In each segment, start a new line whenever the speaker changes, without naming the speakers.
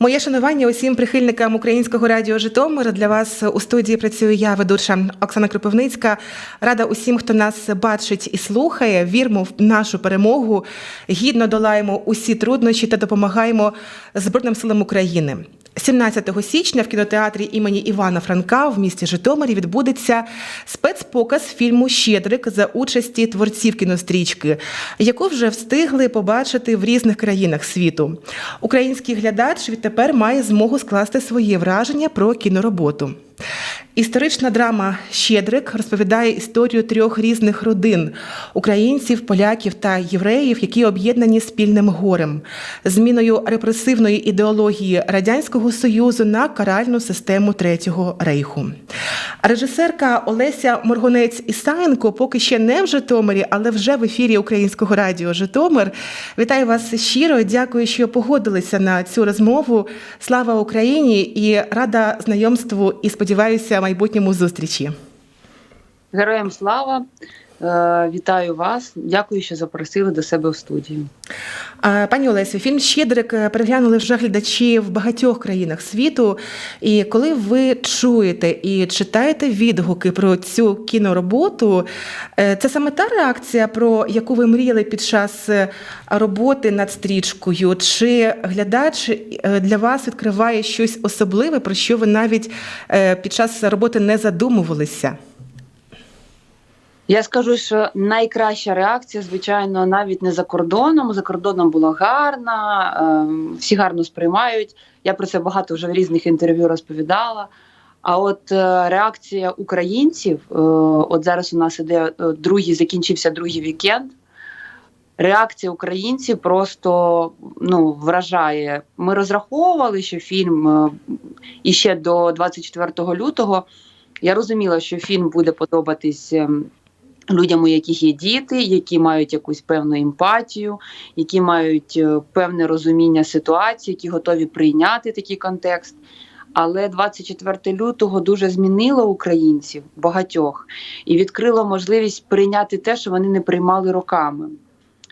Моє шанування усім прихильникам українського радіо Житомир. Для вас у студії працюю я, ведуча Оксана Кропивницька. Рада усім, хто нас бачить і слухає. Вірмо в нашу перемогу. Гідно долаємо усі труднощі та допомагаємо Збройним силам України. 17 січня в кінотеатрі імені Івана Франка в місті Житомирі відбудеться спецпоказ фільму Щедрик за участі творців кінострічки, яку вже встигли побачити в різних країнах світу. Український глядач відтепер має змогу скласти своє враження про кінороботу. Історична драма Щедрик розповідає історію трьох різних родин українців, поляків та євреїв, які об'єднані спільним горем, зміною репресивної ідеології радянського союзу на каральну систему Третього рейху. Режисерка Олеся Моргунець Ісаєнко поки ще не в Житомирі, але вже в ефірі Українського радіо Житомир. Вітаю вас щиро. Дякую, що погодилися на цю розмову. Слава Україні і рада знайомству і сподіваюся майбутньому зустрічі.
Героям слава! Е, Вітаю вас! Дякую, що запросили до себе в студію.
Пані Олесю, фільм Щедрик переглянули вже глядачі в багатьох країнах світу. І коли ви чуєте і читаєте відгуки про цю кінороботу, е, це саме та реакція, про яку ви мріяли під час е, роботи над стрічкою? Чи глядач для вас відкриває щось особливе, про що ви навіть під час роботи не задумувалися?
Я скажу, що найкраща реакція, звичайно, навіть не за кордоном. За кордоном було гарно, е, всі гарно сприймають. Я про це багато вже в різних інтерв'ю розповідала. А от е, реакція українців, е, от зараз у нас іде е, другий, закінчився другий вікенд. Реакція українців просто ну, вражає. Ми розраховували, що фільм іще до 24 лютого. Я розуміла, що фільм буде подобатись ем, людям, у яких є діти, які мають якусь певну емпатію, які мають е, певне розуміння ситуації, які готові прийняти такий контекст. Але 24 лютого дуже змінило українців багатьох і відкрило можливість прийняти те, що вони не приймали роками,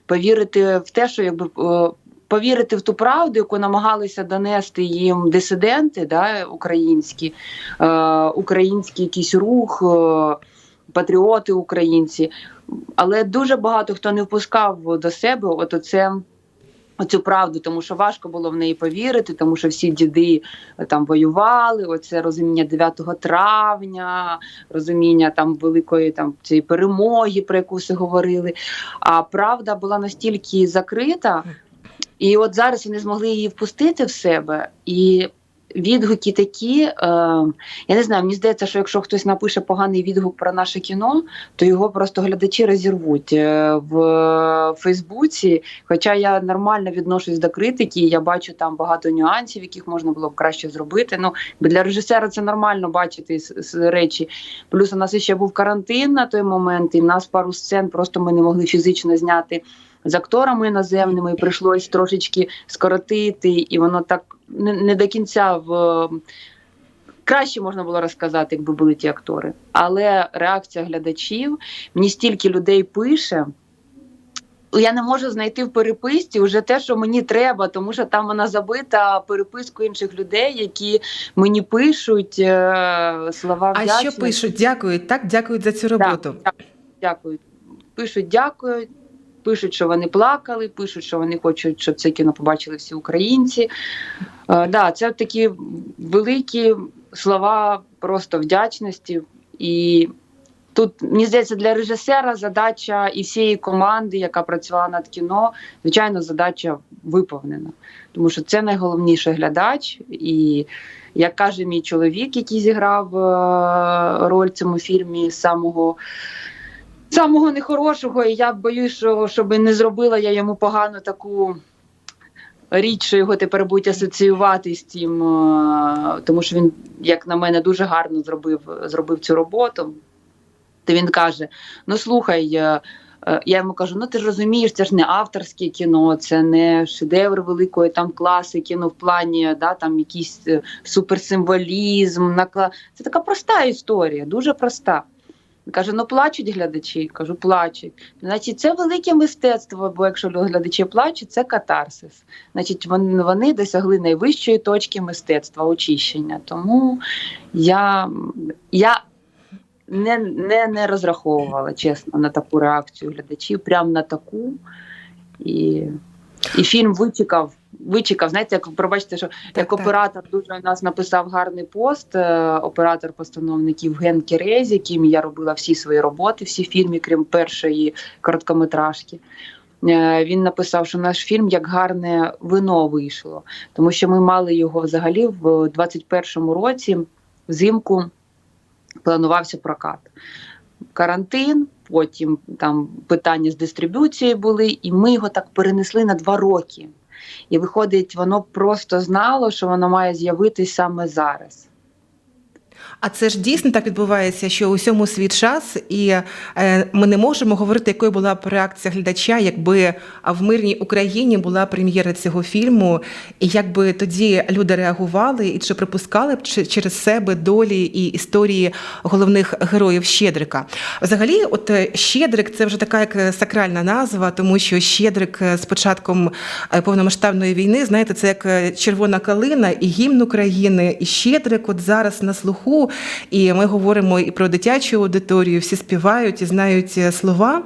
повірити в те, що якби. е, Повірити в ту правду, яку намагалися донести їм дисиденти, да, українські, е, український якийсь рух, е, патріоти українці. Але дуже багато хто не впускав до себе от оце, оцю правду, тому що важко було в неї повірити, тому що всі діди е, там воювали. Оце розуміння 9 травня, розуміння там великої там цієї перемоги, про яку все говорили. А правда була настільки закрита. І от зараз вони змогли її впустити в себе, і відгуки такі. Е, я не знаю, мені здається, що якщо хтось напише поганий відгук про наше кіно, то його просто глядачі розірвуть е, в Фейсбуці. Хоча я нормально відношусь до критики, я бачу там багато нюансів, яких можна було б краще зробити. Ну для режисера це нормально бачити речі. Плюс у нас ще був карантин на той момент, і в нас пару сцен просто ми не могли фізично зняти з акторами іноземними, прийшлось трошечки скоротити, і воно так не, не до кінця в. Краще можна було розказати, якби були ті актори. Але реакція глядачів, мені стільки людей пише. Я не можу знайти в переписці вже те, що мені треба, тому що там вона забита переписку інших людей, які мені пишуть е, слова
А що пишуть? Дякують, так? Дякують за цю роботу.
Так, дякую. Пишуть дякую, пишуть, що вони плакали, пишуть, що вони хочуть, щоб це кіно побачили всі українці. Е, да, це такі великі слова просто вдячності. І тут, мені здається, для режисера задача і всієї команди, яка працювала над кіно, звичайно, задача виповнена. Тому що це найголовніший глядач. І як каже мій чоловік, який зіграв е, роль в цьому фільмі з самого самого нехорошого, і я боюсь, що щоб не зробила я йому погану таку річ, що його тепер будуть асоціювати з тим, е, тому що він, як на мене, дуже гарно зробив, зробив цю роботу. То він каже: ну слухай. е, е, Я йому кажу: ну ти ж розумієш, це ж не авторське кіно, це не шедевр великої там класики, ну в плані да, там якийсь суперсимволізм. Це така проста історія, дуже проста. Каже: ну плачуть глядачі. Кажу, плачуть. Значить, це велике мистецтво, бо якщо глядачі плачуть, це катарсис. Значить, вони, вони досягли найвищої точки мистецтва, очищення. Тому я, я не, не, не розраховувала, чесно, на таку реакцію глядачів, прям на таку. І, і фільм вичекав. Вичекав, знаєте, як пробачте, що як
так.
оператор дуже у нас написав гарний пост. е, Оператор-постановник Євген Кірезі, яким я робила всі свої роботи, всі фільми, крім першої короткометражки. Е, Він написав, що наш фільм як гарне вино вийшло, тому що ми мали його взагалі в 21-му році взимку планувався прокат. Карантин, потім там питання з дистриб'юцією були, і ми його так перенесли на два роки. І виходить, воно просто знало, що воно має з'явитись саме зараз.
А це ж дійсно так відбувається, що у всьому свій час, і е, ми не можемо говорити, якою була б реакція глядача, якби в мирній Україні була прем'єра цього фільму, і як би тоді люди реагували, і чи припускали б через себе долі і історії головних героїв Щедрика. Взагалі, от е, Щедрик це вже така як е, сакральна назва, тому що Щедрик з початком повномасштабної війни, знаєте, це як червона калина і гімн України, і Щедрик от зараз на слуху. І ми говоримо і про дитячу аудиторію, всі співають і знають е, слова.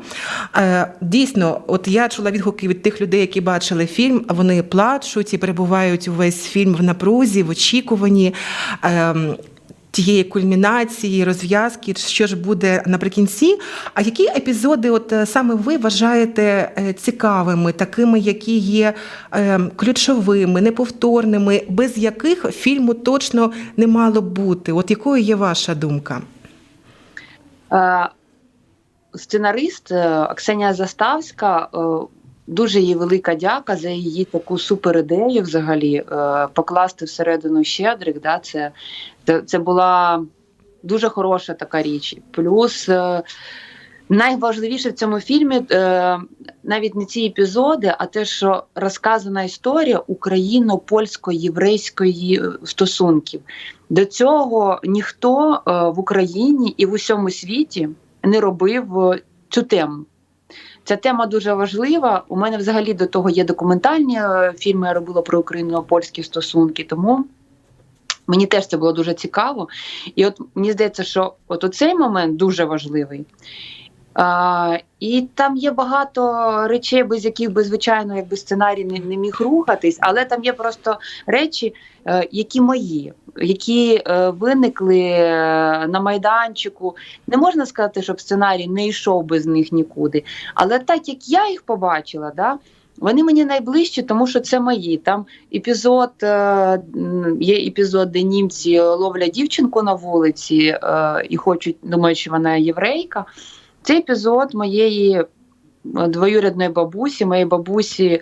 Е, Дійсно, от я чула відгуки від тих людей, які бачили фільм, вони плачуть і перебувають увесь фільм в напрузі, в очікуванні. Ем, Тієї кульмінації, розв'язки, що ж буде наприкінці. А які епізоди, от е, саме ви вважаєте е, цікавими, такими, які є е, ключовими, неповторними, без яких фільму точно не мало бути? От якою є ваша думка?
Е, Сценарист Ксенія Заставська. Дуже їй велика дяка за її таку супер ідею взагалі покласти всередину щедрик. Да, це, це, це була дуже хороша така річ. Плюс е, найважливіше в цьому фільмі е, навіть не ці епізоди, а те, що розказана історія україно-польсько-єврейської е, стосунків. До цього ніхто в Україні і в усьому світі не робив цю тему. Ця тема дуже важлива. У мене взагалі до того є документальні фільми, я робила про україно-польські стосунки, тому мені теж це було дуже цікаво. І от мені здається, що от оцей момент дуже важливий. А, і там є багато речей, без яких би, звичайно, якби сценарій не, не міг рухатись, але там є просто речі, е, які мої, які е, виникли е, на майданчику. Не можна сказати, щоб сценарій не йшов без них нікуди. Але так як я їх побачила, да, вони мені найближчі, тому що це мої. Там епізод е, є епізод, де німці ловлять дівчинку на вулиці е, і хочуть, думають, що вона єврейка. Це епізод моєї е, двоюрідної бабусі, моєї бабусі.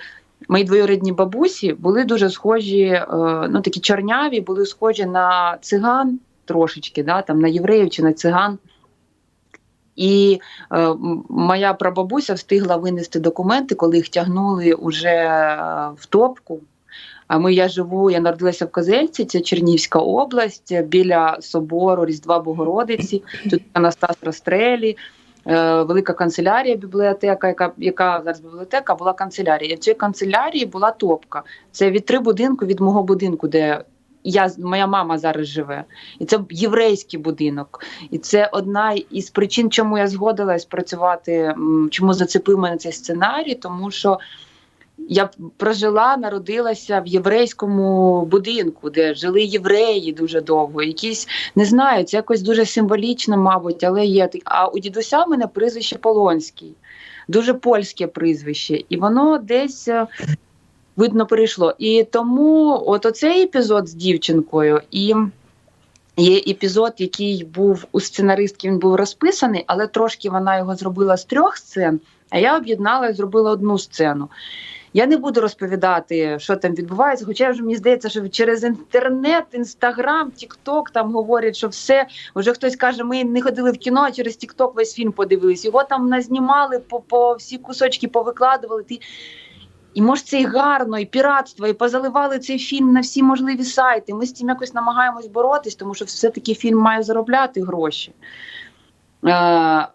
Мої двоюрідні бабусі були дуже схожі, ну такі чорняві, були схожі на циган трошечки, да, там, на євреїв чи на циган. І е, моя прабабуся встигла винести документи, коли їх тягнули уже е, в топку. А ми я живу, я народилася в Козельці, це Чернівська область, біля собору Різдва Богородиці. Тут Анастас Растрелі, е, велика канцелярія, бібліотека, яка, яка зараз бібліотека, була канцелярія. В цій канцелярії була топка. Це від три будинку від мого будинку, де я, моя мама зараз живе. І це єврейський будинок. І це одна із причин, чому я згодилась працювати, чому зацепив мене цей сценарій, тому що я прожила, народилася в єврейському будинку, де жили євреї дуже довго. Якісь не знаю, це якось дуже символічно, мабуть, але є. А у дідуся мене прізвище Полонський, дуже польське прізвище, і воно десь. Видно, перейшло. І тому от оцей епізод з дівчинкою, і є епізод, який був у сценаристки, він був розписаний, але трошки вона його зробила з трьох сцен, а я об'єднала і зробила одну сцену. Я не буду розповідати, що там відбувається, хоча вже мені здається, що через інтернет, інстаграм, тікток там говорять, що все. Вже хтось каже, ми не ходили в кіно, а через тікток весь фільм подивились. Його там назнімали, по, по всі кусочки повикладували. І може це і гарно, і піратство, і позаливали цей фільм на всі можливі сайти. Ми з цим якось намагаємось боротись, тому що все-таки фільм має заробляти гроші. Е,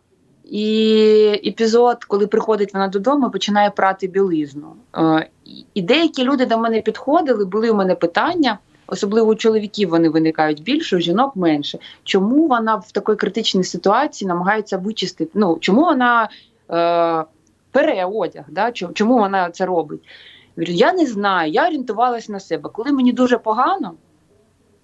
і епізод, коли приходить вона додому, починає прати білизну. Е, і- деякі люди до мене підходили, були у мене питання. Особливо у чоловіків вони виникають більше, у жінок менше. Чому вона в такій критичній ситуації намагається вичистити? Ну чому вона е, пере одяг? Да? Чому, чому вона це робить? Я не знаю. Я орієнтувалася на себе. Коли мені дуже погано,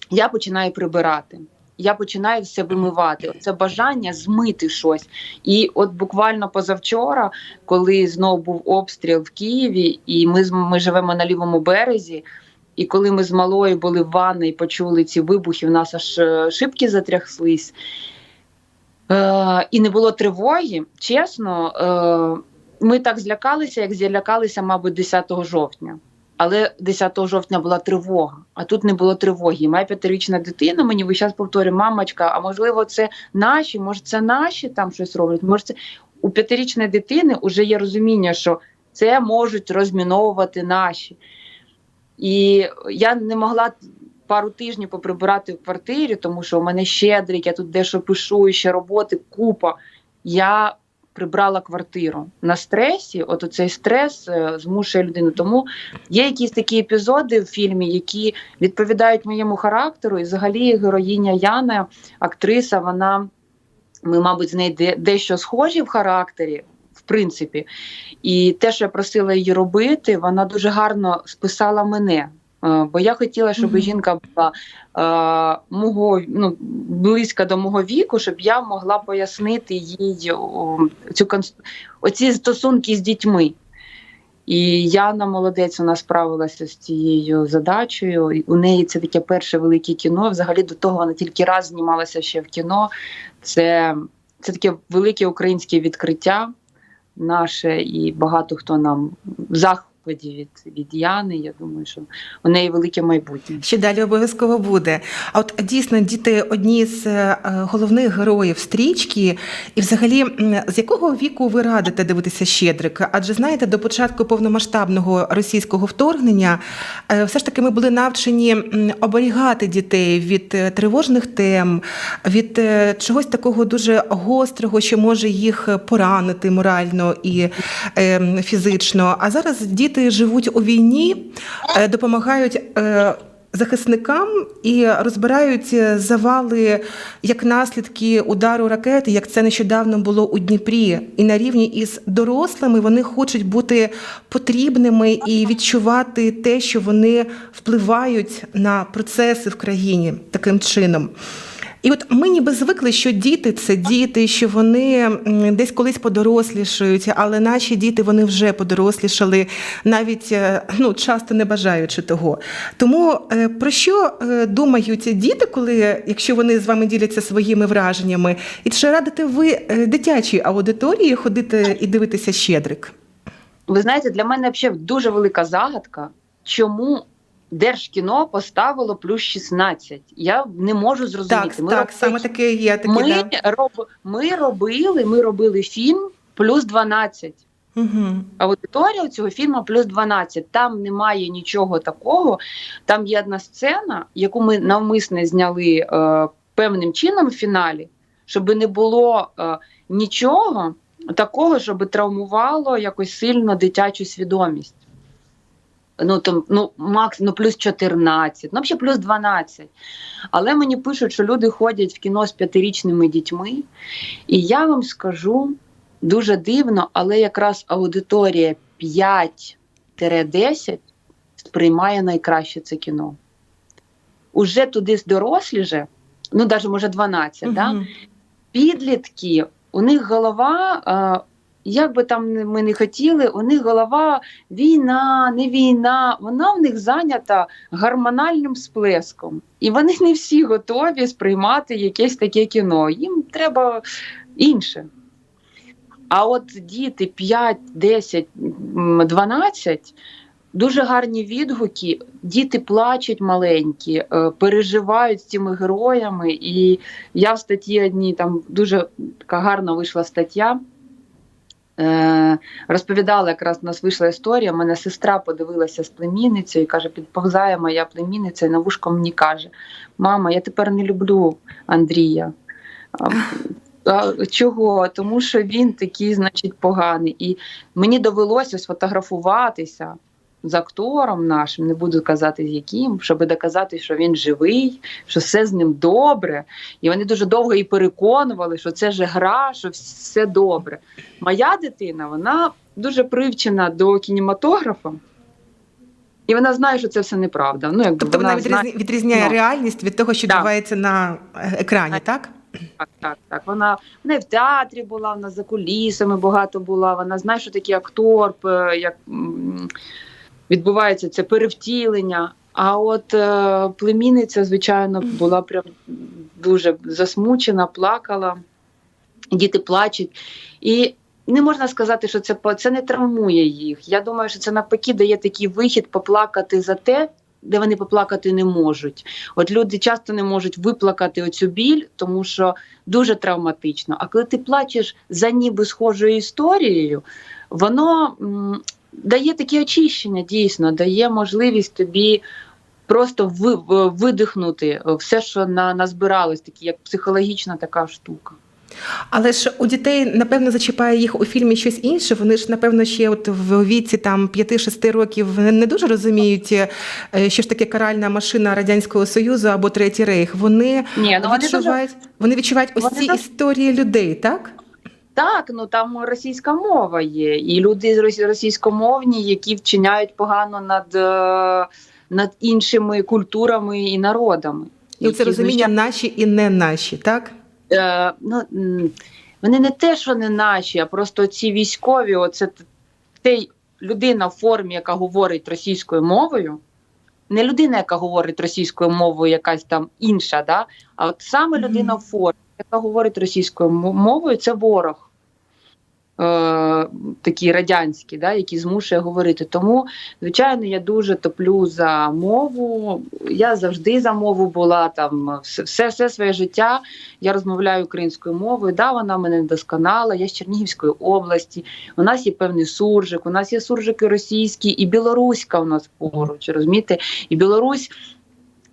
я починаю прибирати. Я починаю все вимивати. Це бажання змити щось. І от буквально позавчора, коли знову був обстріл в Києві, і ми, ми живемо на лівому березі. І коли ми з малою були в ванні і почули ці вибухи, в нас аж е, шибки затряслись. Е, і не було тривоги. Чесно, е, ми так злякалися, як злякалися, мабуть, 10 жовтня. Але 10 жовтня була тривога, а тут не було тривоги. Моя п'ятирічна дитина мені весь час повторює, мамочка, а можливо, це наші, може, це наші там щось роблять. Може, це у п'ятирічної дитини вже є розуміння, що це можуть розміновувати наші. І я не могла пару тижнів поприбирати в квартирі, тому що у мене щедрик, я тут дещо пишу, ще роботи, купа. Я прибрала квартиру на стресі. От оцей стрес е, змушує людину. Тому є якісь такі епізоди в фільмі, які відповідають моєму характеру. І взагалі героїня Яна, актриса, вона ми, мабуть, з нею де- дещо схожі в характері. В принципі, і те, що я просила її робити, вона дуже гарно списала мене. Е, Бо я хотіла, щоб жінка була е, мого ну, близька до мого віку, щоб я могла пояснити їй о, цю оці стосунки з дітьми. І Яна молодець, вона справилася з цією задачею. У неї це таке перше велике кіно. Взагалі до того вона тільки раз знімалася ще в кіно. Це, це таке велике українське відкриття наше, і багато хто нам в захваті від, від Яни. Я думаю, що у неї велике майбутнє.
Ще далі обов'язково буде. А от дійсно діти одні з е, головних героїв стрічки, і взагалі, з якого віку ви радите дивитися Щедрик? Адже знаєте, до початку повномасштабного російського вторгнення е, все ж таки ми були навчені оберігати дітей від е, тривожних тем, від чогось такого дуже гострого, що може їх поранити морально і фізично. А зараз діти живуть у війні, е, допомагають. е, Захисникам і розбирають завали як наслідки удару ракети, як це нещодавно було у Дніпрі. І на рівні із дорослими вони хочуть бути потрібними і відчувати те, що вони впливають на процеси в країні таким чином. І от ми ніби звикли, що діти це діти, що вони десь колись подорослішають, але наші діти вони вже подорослішали, навіть е, ну часто не бажаючи того. Тому е, про що е, думають діти, коли якщо вони з вами діляться своїми враженнями, і чи радите ви дитячій аудиторії ходити і дивитися щедрик?
Ви знаєте, для мене взагалі дуже велика загадка, чому Держкіно поставило плюс 16. Я не можу зрозуміти.
Так,
Ми
так,
робили-
саме таке є. Таке,
ми,
да.
роб, ми робили, ми робили фільм плюс 12.
Угу.
Аудиторія цього фільму плюс 12. Там немає нічого такого. Там є одна сцена, яку ми навмисно зняли е, певним чином в фіналі, щоб не було е, нічого такого, щоб травмувало якось сильно дитячу свідомість. Ну, там, ну, макс, ну, плюс 14, ну, взагалі плюс 12. Але мені пишуть, що люди ходять в кіно з п'ятирічними дітьми. І я вам скажу, дуже дивно, але якраз аудиторія 5-10 сприймає найкраще це кіно. Уже туди доросліже, ну навіть може 12, да? Підлітки, у них голова, як би там ми не хотіли, у них голова війна, не війна, вона в них зайнята гормональним сплеском. І вони не всі готові сприймати якесь таке кіно. Їм треба інше. А от діти 5, 10, 12 дуже гарні відгуки. Діти плачуть маленькі, е, переживають з цими героями. І я в статті одній там дуже така гарна вийшла стаття. Е, розповідала, якраз у нас вийшла історія. Мене сестра подивилася з племінницею і каже: підповзає моя племінниця, і на вушко мені каже: Мама, я тепер не люблю Андрія. Чого? Тому що він такий, значить, поганий. І мені довелося сфотографуватися з актором нашим, не буду казати з яким, щоб доказати, що він живий, що все з ним добре. І вони дуже довго і переконували, що це ж гра, що все добре. Моя дитина, вона дуже привчена до кінематографа. І вона знає, що це все неправда. Ну, якби
Тобто вона
знає,
відрізняє
Ну.
реальність від того, що
Да.
відбувається на е, екрані, так?
Так, так, так. Вона, вона і в театрі була, вона за кулісами багато була. Вона знає, що таке актор, як м, відбувається це перевтілення. А от е, племінниця, звичайно, була прям дуже засмучена, плакала, діти плачуть. І не можна сказати, що це, це не травмує їх. Я думаю, що це навпаки дає такий вихід поплакати за те, де вони поплакати не можуть. От люди часто не можуть виплакати оцю біль, тому що дуже травматично. А коли ти плачеш за ніби схожою історією, воно дає таке очищення, дійсно, дає можливість тобі. Просто ви, видихнути все, що на, назбиралось, такі як психологічна така штука.
Але ж у дітей, напевно, зачіпає їх у фільмі щось інше. Вони ж, напевно, ще от в віці там 5-6 років не дуже розуміють, е, що ж таке каральна машина Радянського Союзу або Третій Рейх. Вони
Ні, ну вони дуже
відчувають, вони відчувають ось
вони
ці
дуже-
історії людей, так?
Так, ну там російська мова є, і люди рос- російськомовні, які вчиняють погано над, е, над іншими культурами і народами.
І це розуміння наші і не наші, так?
е, ну, вони не те, що не наші, а просто ці військові, оце те людина в формі, яка говорить російською мовою. Не людина, яка говорить російською мовою, якась там інша, да? а от саме людина в формі, яка говорить російською мовою, це ворог. Е, такий радянський, да, який змушує говорити. Тому, звичайно, я дуже топлю за мову. Я завжди за мову була там все, все, своє життя. Я розмовляю українською мовою. Да, вона мене недосконала. Я з Чернігівської області. У нас є певний суржик, у нас є суржики російські і білоруська у нас поруч. Розумієте? І Білорусь.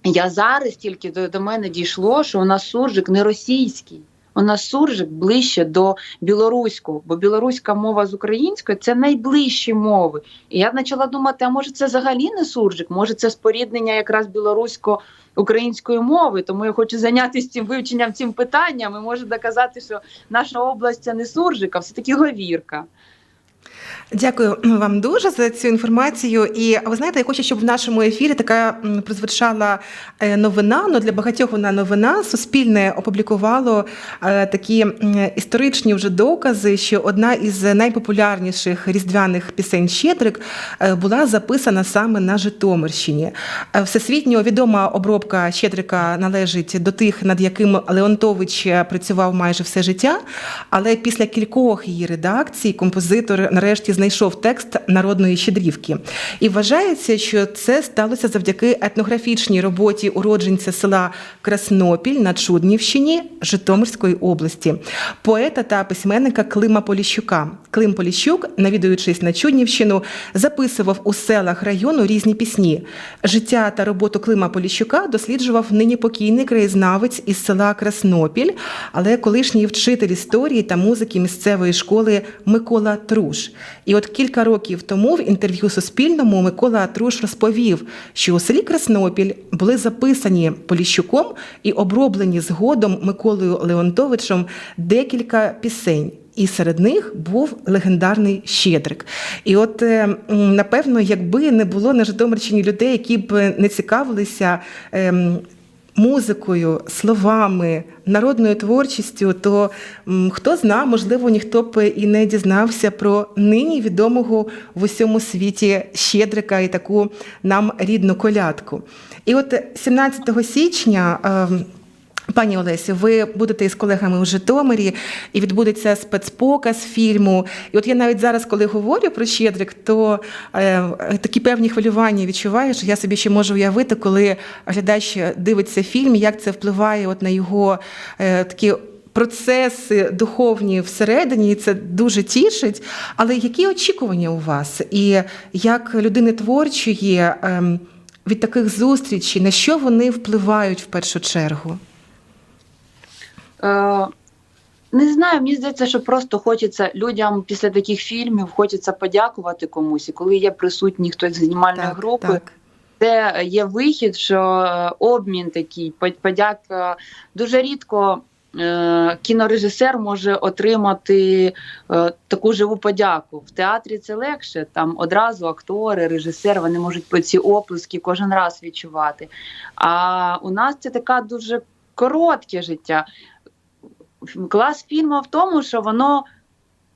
Я зараз тільки до, до мене дійшло, що у нас суржик не російський. У нас суржик ближче до білоруського, бо білоруська мова з українською це найближчі мови. І я почала думати, а може це взагалі не суржик, може це споріднення якраз білорусько-української мови. Тому я хочу зайнятися цим вивченням цим питанням і можу доказати, що наша область це не суржик, а все таки говірка.
Дякую вам дуже за цю інформацію. І ви знаєте, я хочу, щоб в нашому ефірі така прозвучала е, новина. Ну для багатьох вона новина. Суспільне опублікувало е, такі історичні вже докази, що одна із найпопулярніших різдвяних пісень Щедрик е, була записана саме на Житомирщині. Всесвітньо відома обробка Щедрика належить до тих, над яким Леонтович працював майже все життя. Але після кількох її редакцій композитор нарешті знайшов текст народної щедрівки. І вважається, що це сталося завдяки етнографічній роботі уродженця села Краснопіль на Чуднівщині Житомирської області, поета та письменника Клима Поліщука. Клим Поліщук, навідуючись на Чуднівщину, записував у селах району різні пісні. Життя та роботу Клима Поліщука досліджував нині покійний краєзнавець із села Краснопіль, але колишній вчитель історії та музики місцевої школи Микола Труш. І от кілька років тому в інтерв'ю Суспільному Микола Труш розповів, що у селі Краснопіль були записані Поліщуком і оброблені згодом Миколою Леонтовичем декілька пісень. І серед них був легендарний Щедрик. І от е, напевно, якби не було на Житомирщині людей, які б не цікавилися ем, музикою, словами, народною творчістю, то хто зна, можливо, ніхто б і не дізнався про нині відомого в усьому світі Щедрика і таку нам рідну колядку. І от 17 січня. Пані Олесі, ви будете із колегами у Житомирі і відбудеться спецпоказ фільму. І от я навіть зараз, коли говорю про Щедрик, то е, такі певні хвилювання відчуваю, що я собі ще можу уявити, коли глядач дивиться фільм, як це впливає от на його е, такі. Процеси духовні всередині і це дуже тішить. Але які очікування у вас? І як людини творчої ем, від таких зустрічей, на що вони впливають в першу чергу?
Е, Не знаю, мені здається, що просто хочеться людям після таких фільмів хочеться подякувати комусь. І коли є присутній хтось з знімальної групи,
так.
це є вихід, що е, обмін такий, по- подяка. Дуже рідко е, кінорежисер може отримати е, таку живу подяку. В театрі це легше. Там одразу актори, режисер, вони можуть по ці оплески кожен раз відчувати. А у нас це така дуже коротке життя. Клас фільму в тому, що воно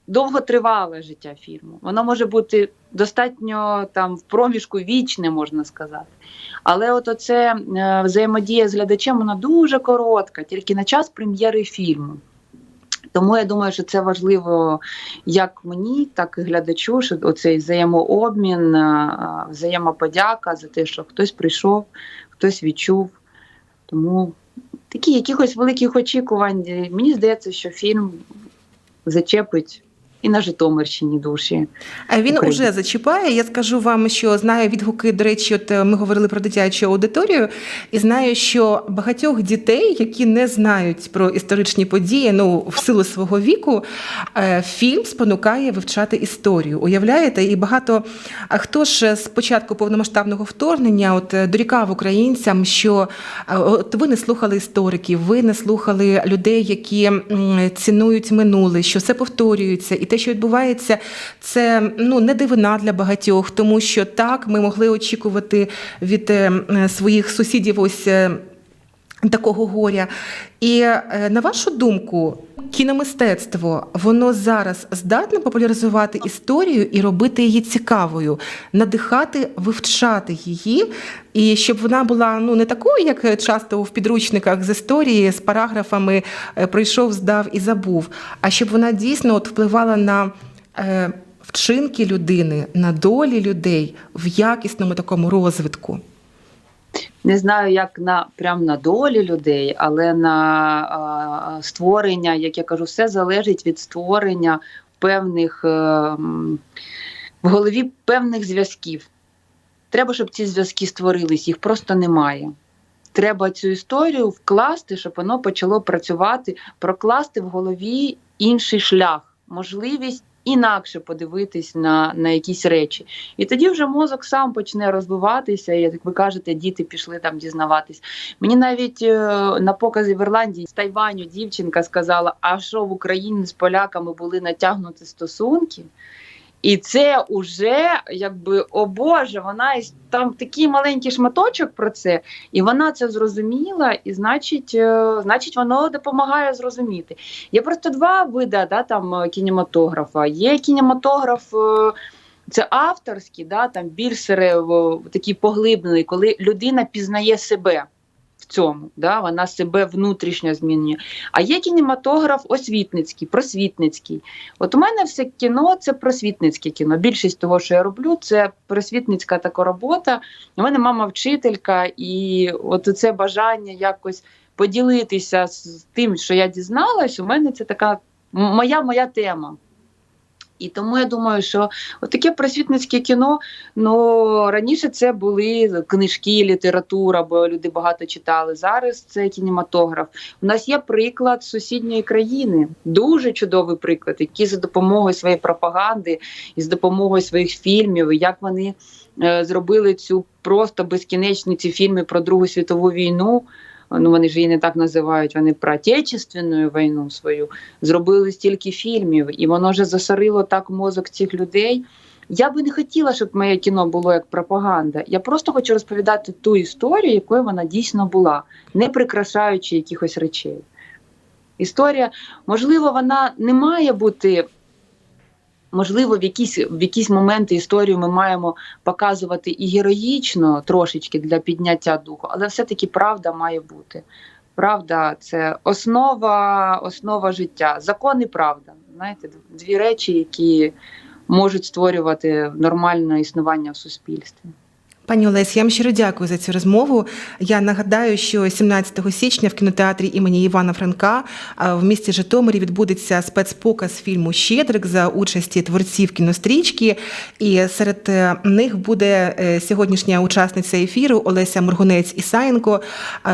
довготривале життя фільму. Воно може бути достатньо там в проміжку вічне, можна сказати. Але от оце е, взаємодія з глядачем, вона дуже коротка, тільки на час прем'єри фільму. Тому я думаю, що це важливо як мені, так і глядачу, що оцей взаємообмін, е, взаємоподяка за те, що хтось прийшов, хтось відчув. Тому такі якихось великих очікувань. е, Мені здається, що фільм зачепить і на Житомирщині душі.
А він
Україні.
уже зачіпає. Я скажу вам, що знаю відгуки. До речі, от е, ми говорили про дитячу аудиторію, і знаю, що багатьох дітей, які не знають про історичні події, ну в силу свого віку, е, фільм спонукає вивчати історію. Уявляєте? І багато хто ж з початку повномасштабного вторгнення от е, дорікав українцям, що от ви не слухали істориків, ви не слухали людей, які цінують минуле, що все повторюється, і те, що відбувається, це ну не дивина для багатьох, тому що так ми могли очікувати від е, своїх сусідів ось. Такого горя. І е, на вашу думку, кіномистецтво воно зараз здатне популяризувати історію і робити її цікавою, надихати, вивчати її, і щоб вона була ну не такою, як часто в підручниках з історії з параграфами е, прийшов, здав і забув, а щоб вона дійсно от впливала на е, вчинки людини, на долі людей в якісному такому розвитку.
Не знаю, як на прям на долі людей, але на а, створення, як я кажу, все залежить від створення певних е, в голові певних зв'язків. Треба, щоб ці зв'язки створились, їх просто немає. Треба цю історію вкласти, щоб воно почало працювати, прокласти в голові інший шлях, можливість інакше подивитись на, на якісь речі. І тоді вже мозок сам почне розвиватися. Як ви кажете, діти пішли там дізнаватись. Мені навіть е, на показі в Ірландії з Тайваню дівчинка сказала: а що в Україні з поляками були натягнуті стосунки? І це уже якби о Боже, вона там такий маленький шматочок про це, і вона це зрозуміла, і значить, е, значить, воно допомагає зрозуміти. Є просто два види да, там, е, кінематографа. Є кінематограф. е, Це авторський, да, там більш такий поглиблений, коли людина пізнає себе цьому, да, вона себе внутрішньо змінює. А є кінематограф освітницький, просвітницький. От у мене все кіно це просвітницьке кіно. Більшість того, що я роблю, це просвітницька така робота. У мене мама вчителька, і от це бажання якось поділитися з тим, що я дізналась, у мене це така моя моя тема. І тому я думаю, що таке просвітницьке кіно. Ну раніше це були книжки, література, бо люди багато читали. Зараз це кінематограф. У нас є приклад сусідньої країни, дуже чудовий приклад, які за допомогою своєї пропаганди і з допомогою своїх фільмів, як вони е, зробили цю просто безкінечні ці фільми про Другу світову війну. Ну вони ж її не так називають. Вони про отечественну війну свою зробили стільки фільмів, і воно вже засорило так мозок цих людей. Я би не хотіла, щоб моє кіно було як пропаганда. Я просто хочу розповідати ту історію, якою вона дійсно була, не прикрашаючи якихось речей. Історія, можливо, вона не має бути. Можливо, в якісь, в якісь моменти історію ми маємо показувати і героїчно трошечки для підняття духу, але все-таки правда має бути. Правда, це основа, основа життя. Закон і правда. Знаєте, дві речі, які можуть створювати нормальне існування в суспільстві.
Пані Олесь, я вам щиро дякую за цю розмову. Я нагадаю, що 17 січня в кінотеатрі імені Івана Франка в місті Житомирі відбудеться спецпоказ фільму Щедрик за участі творців кінострічки. І серед е, них буде е, сьогоднішня учасниця ефіру Олеся Моргунець Ісаєнко.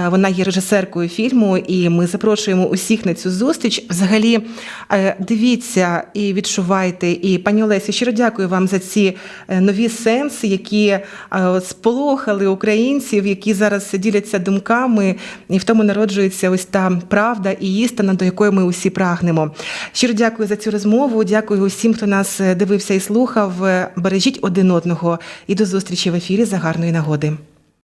Вона є режисеркою фільму, і ми запрошуємо усіх на цю зустріч. Взагалі, е, дивіться і відчувайте. І пані Олесі, щиро дякую вам за ці нові сенси, які сполохали українців, які зараз діляться думками, і в тому народжується ось та правда і істина, до якої ми усі прагнемо. Щиро дякую за цю розмову. Дякую усім, хто нас е, дивився і слухав. Бережіть один одного і до зустрічі в ефірі за гарної нагоди.